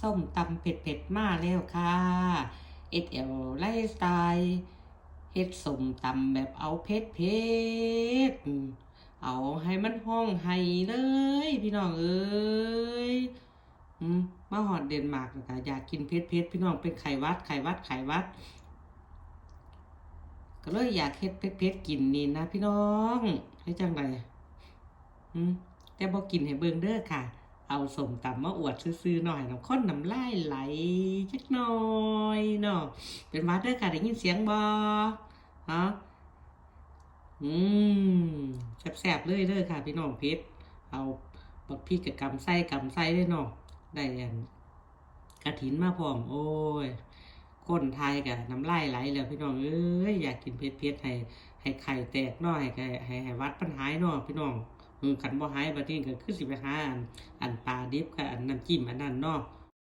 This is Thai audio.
ส้มตำเผ็ดๆมาแล้วค่ะเอ็ดเอลไลสไตล์เฮ็ดส้มตำแบบเอาเผ็ดเผ็ดๆเอาให้มันห้องไห้เลย พี่น้องเอ้ยมาหอดเดนมาร์กนะคะอยากกินเผ็ดเผ็ดๆพี่น้องเป็นไข้หวัดไข้หวัดไข้หวัด ก็เลยอยากเฮ็ดเผ็ดๆกินนี่นะพี่น้องให้จังไดอืมแต่บ่กินให้เบิ่งเด้อค่ะ เอาสมตำมาอวดซื่อๆหน่อยน้ำข้นน้ำลายไหลจักหน่อยเนาะเป็นวัดเด้อค่ะได้ยินเสียงบ่ฮะอืมแซ่บๆเลยเด้อค่ะพี่น้องเพชรเอาบักพริกกับกำไส้กำไส้ได้เนาะได้อันกระถินมาพร้อมโอ้ยคนไทยกับน้ำลายไหลแล้วพี่น้องเอ้ยอยากกินเผ็ดๆให้ให้ไข่แตกหน่อยให้ให้ให้วัดปัญหายเนาะพี่น้อง ขันบ่หายบัดนี้ก็คือสิไปหาอันอันปลาดิบกับอันน้ำจิ้มอันนั้นเนาะ